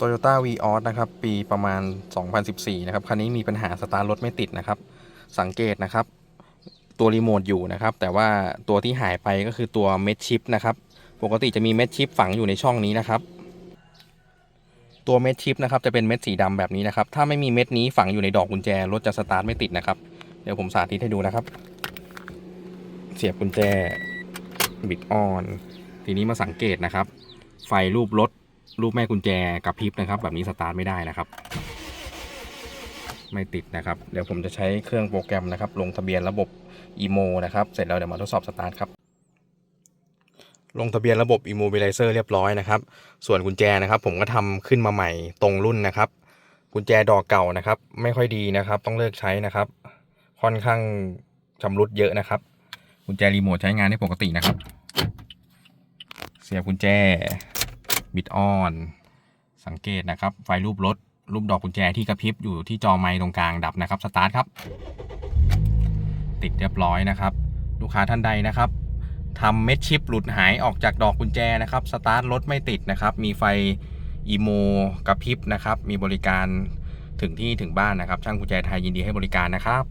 Toyota v ีออนะครับ ปีประมาณ 2014 นะครับ คันนี้มีปัญหาสตาร์ทรถไม่ติดนะครับ สังเกตนะครับ ตัวรีโมทอยู่นะครับ แต่ว่าตัวที่หายไปก็คือตัวเม็ดชิปนะครับ ปกติจะมีเม็ดชิปฝังอยู่ในช่องนี้นะครับ ตัวเม็ดชิปนะครับจะเป็นเม็ดสีดำแบบนี้นะครับ ถ้าไม่มีเม็ดนี้ฝังอยู่ในดอกกุญแจรถจะสตาร์ทไม่ติดนะครับ เดี๋ยวผมสาธิตให้ดูนะครับ เสียบกุญแจบิดออน ทีนี้มาสังเกตนะครับ ไฟรูปรถ รูปแม่กุญแจกับพริบนะครับ แบบนี้สตาร์ทไม่ได้นะครับ ไม่ติดนะครับ เดี๋ยวผมจะใช้เครื่องโปรแกรมนะครับ ลงทะเบียนระบบ EMO นะครับ เสร็จแล้วเดี๋ยวมาทดสอบสตาร์ทครับลงทะเบียนระบบ Immobilizer เรียบร้อยนะครับ ส่วนกุญแจนะครับ ผมก็ทำขึ้นมาใหม่ตรงรุ่นนะครับ กุญแจดอกเก่านะครับ ไม่ค่อยดีนะครับ ต้องเลิกใช้นะครับ ค่อนข้างชำรุดเยอะนะครับ กุญแจรีโมทใช้งานได้ปกตินะครับ เสียบกุญแจ บิดออน สังเกตนะครับ ไฟรูปรถ รูปดอกกุญแจที่กระพริบอยู่ที่จอไม้ตรงกลางดับนะครับ สตาร์ทครับ ติดเรียบร้อยนะครับ ลูกค้าท่านใดนะครับทำเม็ดชิปหลุดหายออกจากดอกกุญแจนะครับ สตาร์ทรถไม่ติดนะครับ มีไฟอีโมกระพริบนะครับ มีบริการถึงที่ถึงบ้านนะครับ ช่างกุญแจไทยยินดีให้บริการนะครับ